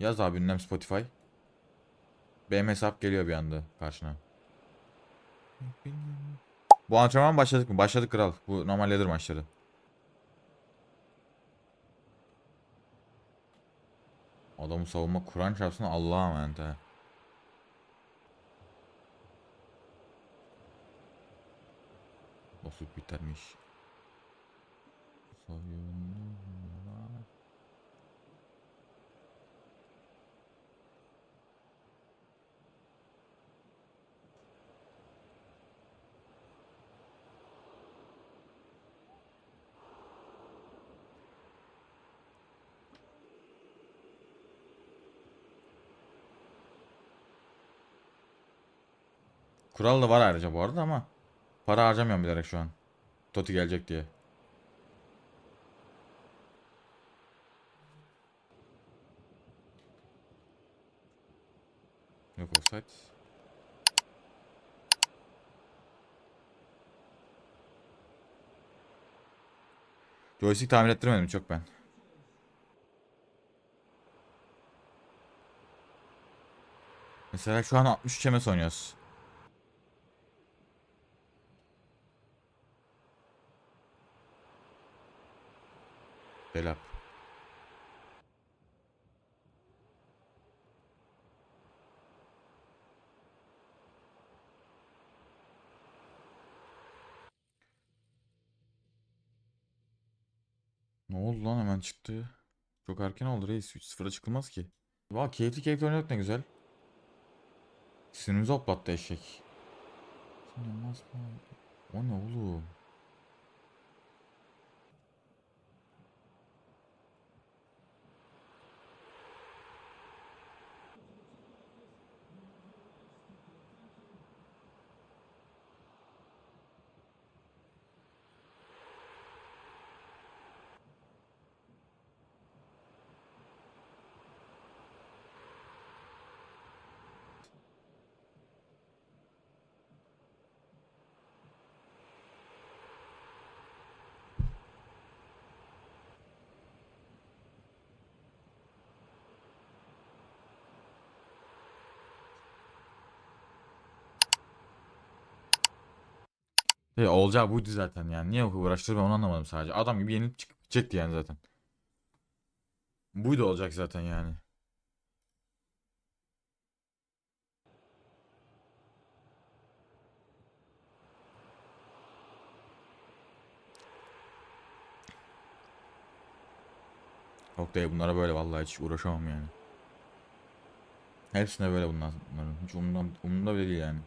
Yaz abi ünlem Spotify. Benim hesap geliyor bir anda karşına. Bu antrenman başladık mı? Başladık kral. Bu normal ladder maçları. Adamın savunma Kur'an çarpsın Allah'a emanet ha. Bozuk bitermiş. Sayınlar. Kural da var ayrıca bu arada ama para harcamıyorum bilerek şu an. Toti gelecek diye. Yok offside. Joystick tamir ettirmedim çok ben. Mesela şu an 63 MS oynuyoruz. Delap. Ne oldu lan hemen çıktı. Çok erken oldu reis. 3-0'a çıkılmaz ki. Valla keyifli keyifli oynadık ne güzel. Sinirimizi hoplattı eşek. Sinirmez mi? O ne oğlum? E, olacağı buydu zaten yani. Niye uğraştırdım onu anlamadım sadece. Adam gibi yenilip çıkıp gidecekti yani zaten. Buydu olacak zaten yani. Yok dayı bunlara böyle vallahi hiç uğraşamam yani. Hepsine böyle bunlar. Hiç umurumda, umurumda bile değil yani.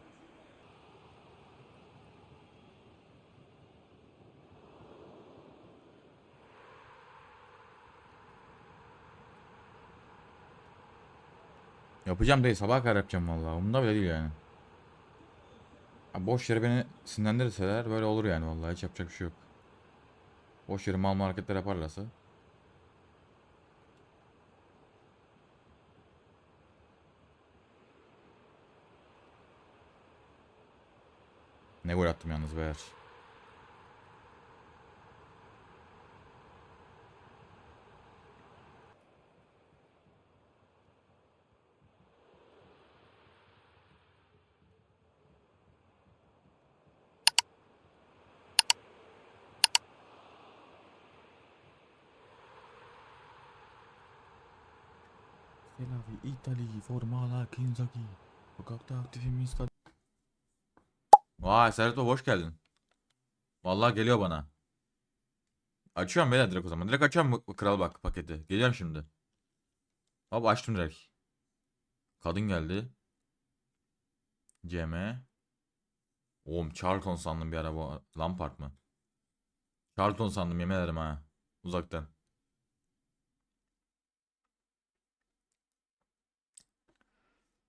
Yapacağım değil sabaha kadar yapacağım vallahi. Umurumda bile değil yani. Ha, boş yere beni sinirlendirirseler böyle olur yani vallahi hiç yapacak bir şey yok. Boş yere mal mal hareketler yaparlarsa. Ne gol attım yalnız beyler. Selavi Italy formala Kinzaki. Sokakta aktifim insta. Vay Serhat hoş geldin. Vallahi geliyor bana. Açıyorum beyler direkt o zaman. Direkt açıyorum kral bak paketi. Geliyorum şimdi. Hop açtım direkt. Kadın geldi. CM. Oğlum Charlton sandım bir ara bu. Lampard mı? Charlton sandım yemin ederim ha. Uzaktan.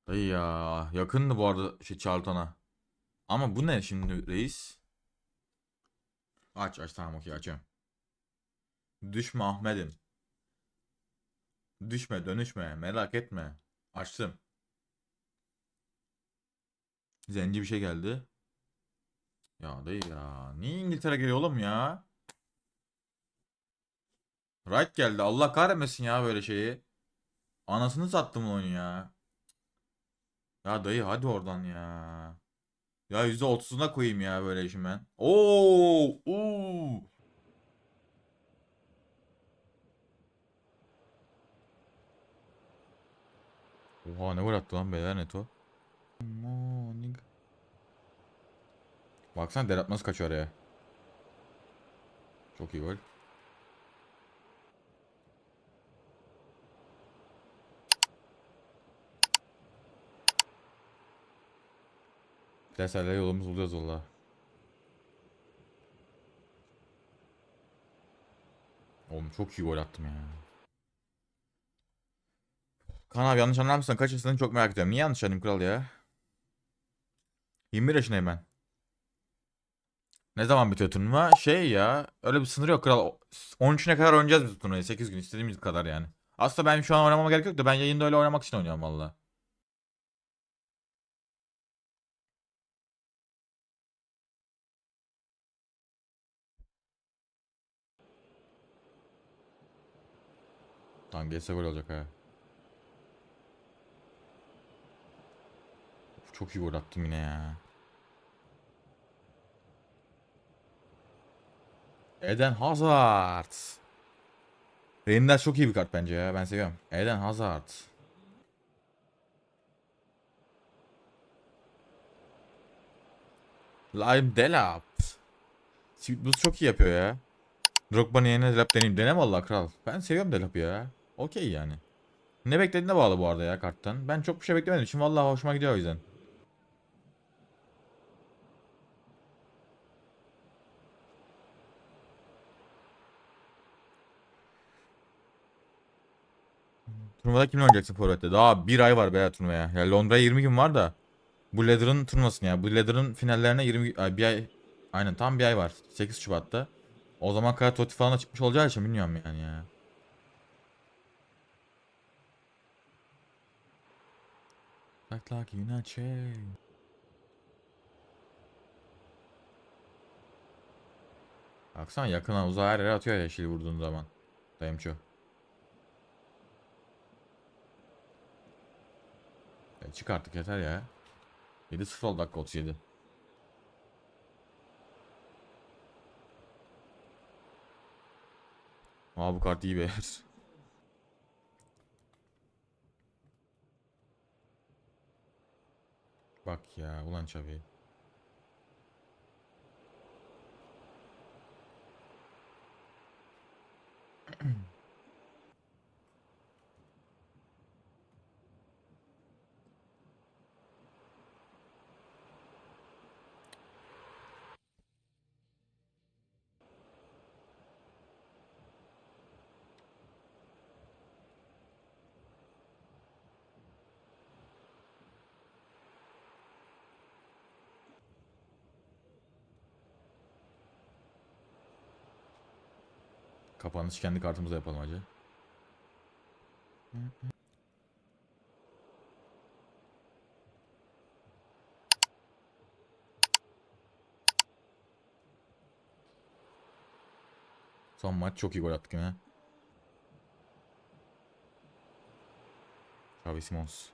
Dayı ya. Yakındı bu arada şey Charlton'a. Ama bu ne şimdi reis? Aç aç tamam okey açıyorum. Düşme Ahmet'im. Düşme dönüşme merak etme. Açtım. Zenci bir şey geldi. Ya dayı ya. Niye İngiltere geliyor oğlum ya? Right geldi. Allah kahretmesin ya böyle şeyi. Anasını sattım oyunu ya. Ya dayı hadi oradan ya. Ya %30'una koyayım ya böyle işim ben. Oo! Oo! Oha ne gol attı lan beyler Neto. Morning. Baksana Berat nasıl kaçıyor oraya. Çok iyi gol. Derslerle yolumuz buluyoruz valla. Oğlum çok iyi gol attım ya. Kaan abi yanlış anlamışsın. Kaç yaşındasın çok merak ediyorum. Niye yanlış anlayayım kral ya? 21 yaşındayım ben. Ne zaman bitiyor turnuva? Şey ya. Öyle bir sınır yok kral. 13'üne kadar oynayacağız biz turnuvayı. 8 gün istediğimiz kadar yani. Aslında ben şu an oynamama gerek yok da ben yayında öyle oynamak için oynuyorum valla. Tamam geçse gol olacak ha. Çok iyi gol attım yine ya. Eden Hazard. Reynler çok iyi bir kart bence ya. Ben seviyorum. Eden Hazard. Lime Delap. Sweet Boost çok iyi yapıyor ya. Drogba'nın yerine Delap deneyim. Dene valla kral. Ben seviyorum Delap'ı ya. Okey yani. Ne beklediğine bağlı bu arada ya karttan. Ben çok bir şey beklemedim için vallahi hoşuma gidiyor o yüzden. Turnuvada kimle oynayacaksın Forvet'te? Daha bir ay var be turnuvaya. Ya Londra'ya 20 gün var da. Bu Leather'ın turnuvasını ya. Bu Leather'ın finallerine 20 ay, bir ay aynen tam bir ay var. 8 Şubat'ta. O zaman kadar Totti falan da çıkmış olacağı için bilmiyorum yani ya. You not change. Baksana yakına uzağa her yere atıyor yeşil vurduğun zaman. Dayımço. Ya çık artık yeter ya. 7-0 oldu dakika 37. Aa bu kart iyi be. Bak ya ulan Xavi. Kapanış kendi kartımıza yapalım hacı. Son maç çok iyi gol attık yine. Xavi Simons.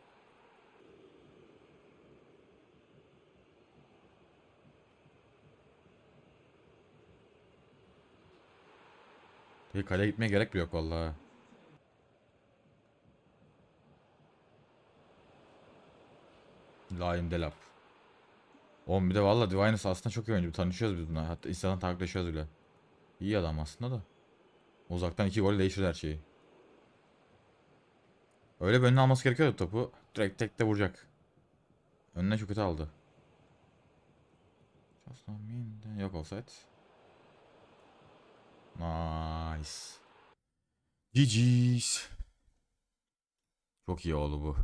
Bir kaleye gitmeye gerek bile yok vallahi. Lion Delap. Oğlum bir de valla Divinus aslında çok iyi oyuncu. Tanışıyoruz biz bunlar. Hatta Instagram'dan takipleşiyoruz bile. İyi adam aslında da. Uzaktan iki gol değiştir her şeyi. Öyle bir önüne alması gerekiyordu topu. Direkt tek de vuracak. Önüne çok kötü aldı. Yok offside. Nice. GG's. Çok iyi oldu bu.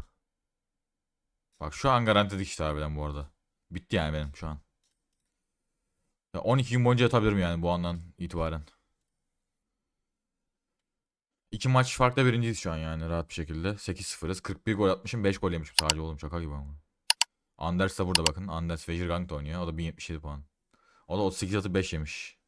Bak şu an garantiledik işte harbiden bu arada. Bitti yani benim şu an. Ya 12 gün boyunca yatabilirim yani bu andan itibaren. İki maç farklı birinciyiz şu an yani rahat bir şekilde. 8-0'ız. 41 gol atmışım 5 gol yemişim sadece oğlum şaka gibi ama. Anders da burada bakın. Anders Vejirgang da oynuyor. O da 1077 puan. O da 38 atı 5 yemiş.